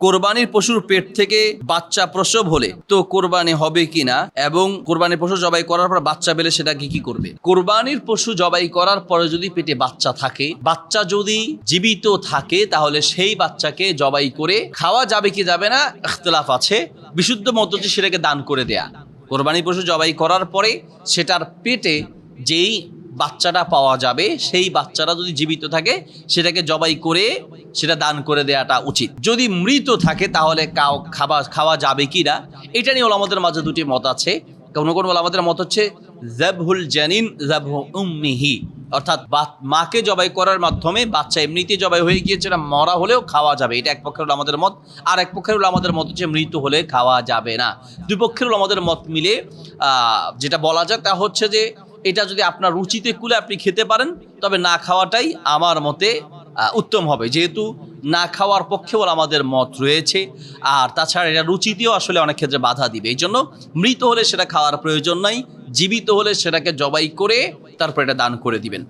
কোরবানির পশুর পেট থেকে বাচ্চা প্রসব হলে তো কোরবানি হবে কিনা এবং কোরবানির পশু জবাই করার পর বাচ্চা পেলে সেটাকে কি কি করবে? কোরবানির পশু জবাই করার পরে যদি পেটে বাচ্চা থাকে, বাচ্চা যদি জীবিত থাকে তাহলে সেই বাচ্চাকে জবাই করে খাওয়া যাবে কি যাবে না ইখতলাফ আছে। বিশুদ্ধ মত হচ্ছে সেটাকে দান করে দেয়া। কোরবানি পশু জবাই করার পরে সেটার পেটে যেই বাচ্চাটা পাওয়া যাবে, সেই বাচ্চাটা যদি জীবিত থাকে, সেটাকে জবাই করে, সেটা দান করে দেওয়াটা উচিত। যদি মৃত থাকে, তাহলে কাউ খাওয়া খাওয়া যাবে কি না এটা নিয়ে ওলামাদের মাঝে দুটি মত আছে। কোনো কোনো ওলামাদের মত হচ্ছে, জাবহুল জানিন, জাবহু অর্থাৎ মাকে জবাই করার মাধ্যমে বাচ্চা এমনিতে জবাই হয়ে গিয়েছে, এটা মরা হলেও খাওয়া যাবে। এটা এক পক্ষের আমাদের মত। আর এক পক্ষের আমাদের মত হচ্ছে, মৃত হলে খাওয়া যাবে না। দুই পক্ষের আমাদের মত মিলে যেটা বলা যায় তা হচ্ছে যে এটা যদি আপনার রুচিতে কুলে আপনি খেতে পারেন, তবে না খাওয়াটাই আমার মতে উত্তম হবে। যেহেতু না খাওয়ার পক্ষেও আমাদের মত রয়েছে, আর তাছাড়া এটা রুচিতেও আসলে অনেক ক্ষেত্রে বাধা দিবে। এই জন্য মৃত হলে সেটা খাওয়ার প্রয়োজন নাই, জীবিত হলে সেটাকে জবাই করে তারপর এটা দান করে দিবেন।